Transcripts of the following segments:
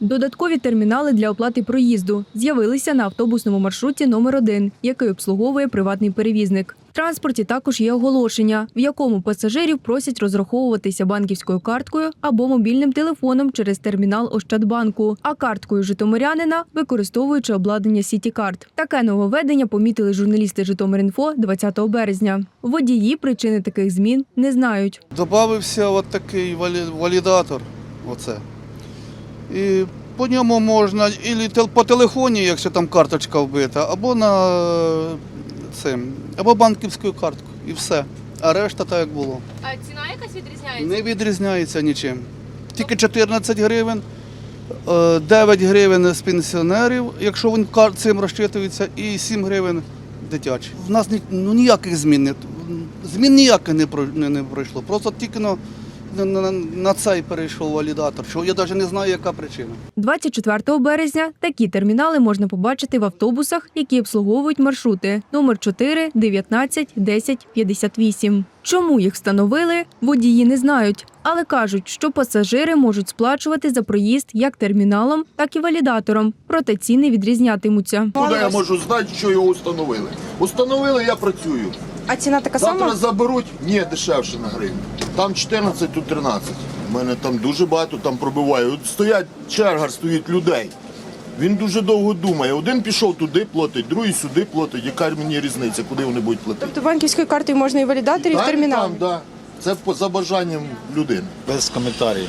Додаткові термінали для оплати проїзду з'явилися на автобусному маршруті номер 1 який обслуговує приватний перевізник. В транспорті також є оголошення, в якому пасажирів просять розраховуватися банківською карткою або мобільним телефоном через термінал Ощадбанку, а карткою житомирянина використовуючи обладнання Сітікарт. Таке нововведення помітили журналісти Житомир.Інфо 20 березня. Водії причини таких змін не знають. Добавився от такий валідатор. Оце. І по ньому можна тел- по телефоні, якщо там карточка вбита, або на е, цим, або банківською карткою. І все. А решта так як було. А ціна якась відрізняється? Не відрізняється нічим. Тільки 14 гривень, е, 9 гривень з пенсіонерів, якщо він цим розчитується, і 7 гривень дитячі. В нас ну, ніяких змін не змін ніяких не, про- не, не пройшло. Просто тільки на, на, на, на цей перейшов валідатор. Що я навіть не знаю, яка причина. 24 березня такі термінали можна побачити в автобусах, які обслуговують маршрути номер 4, 19, 10, 58. Чому їх встановили, водії не знають, але кажуть, що пасажири можуть сплачувати за проїзд як терміналом, так і валідатором, проте ціни відрізнятимуться. Куди я можу знати, що його установили? Установили, я працюю. А ціна така Завтра сама? заберуть, ні, дешевше на гривню. Там 14, тут 13. У мене там дуже багато там пробиває. От стоять, черга стоїть людей. Він дуже довго думає. Один пішов туди платить, другий сюди платить. Яка мені різниця, куди вони будуть платити? Тобто банківською картою можна і валідатор, і в термінал. Там, да. Це по за бажанням людини. Без коментарів.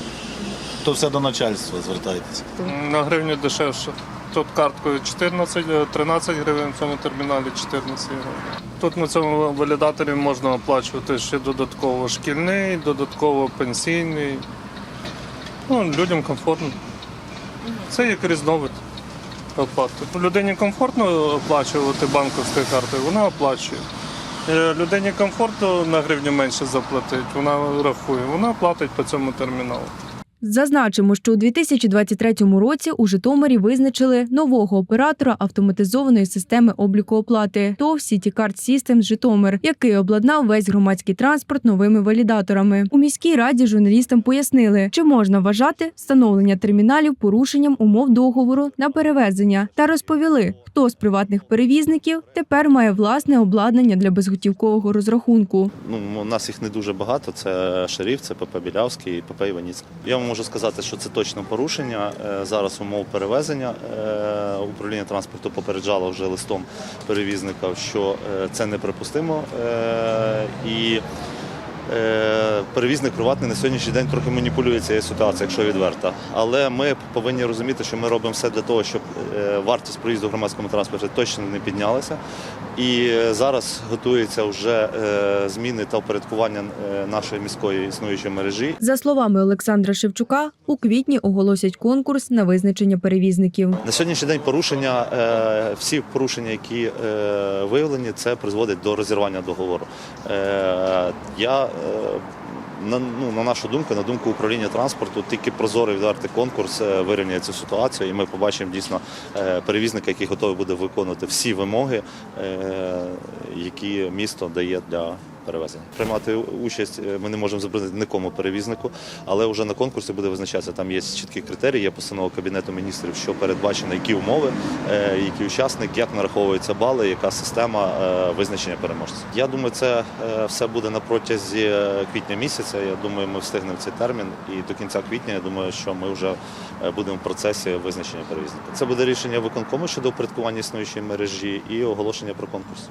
То все до начальства звертайтеся. На гривню дешевше. Тут карткою 14, е, 13 гривень, в цьому терміналі 14 гривень. Тут на цьому валідаторі можна оплачувати ще додатково шкільний, додатково пенсійний. Ну, людям комфортно. Це як різновид оплати. Людині комфортно оплачувати банківською картою, вона оплачує. Е, Людині комфортно на гривню менше заплатить, вона рахує, вона платить по цьому терміналу. Зазначимо, що у 2023 році у Житомирі визначили нового оператора автоматизованої системи обліку оплати ТОВ CityCard Systems Житомир, який обладнав весь громадський транспорт новими валідаторами. У міській раді журналістам пояснили, чи можна вважати встановлення терміналів порушенням умов договору на перевезення, та розповіли, хто з приватних перевізників тепер має власне обладнання для безготівкового розрахунку. Ну, у нас їх не дуже багато. Це шериф, це ПП Білявський ПП Іваніцький. Я можу сказати, що це точно порушення. Е, Зараз умов перевезення е, управління транспорту попереджало вже листом перевізника, що е, це неприпустимо. І Перевізник приватний на сьогоднішній день трохи маніпулює цією ситуацією, якщо відверто. Але ми повинні розуміти, що ми робимо все для того, щоб вартість проїзду в громадському транспорті точно не піднялася. І е, зараз готуються вже е, зміни та упорядкування е, нашої міської існуючої мережі. За словами Олександра Шевчука, у квітні оголосять конкурс на визначення перевізників. На сьогоднішній день порушення, всі порушення, які виявлені, це призводить до розірвання договору. Я на, ну, на нашу думку, на думку управління транспорту, тільки прозорий відвертий конкурс е, вирівняє цю ситуацію, і ми побачимо дійсно е, перевізника, який готовий буде виконувати всі вимоги, е, які місто дає для перевезення. Приймати участь е, ми не можемо заборонити нікому перевізнику, але вже на конкурсі буде визначатися. Там є чіткі критерії, є постанова кабінету міністрів, що передбачено, які умови, е, які учасник, як нараховуються бали, яка система е, визначення переможця. Я думаю, це все буде на протязі квітня місяця. Я думаю, ми встигнемо цей термін. І до кінця квітня я думаю, що ми вже будемо в процесі визначення перевізника. Це буде рішення виконкому щодо упорядкування існуючої мережі і оголошення про конкурс.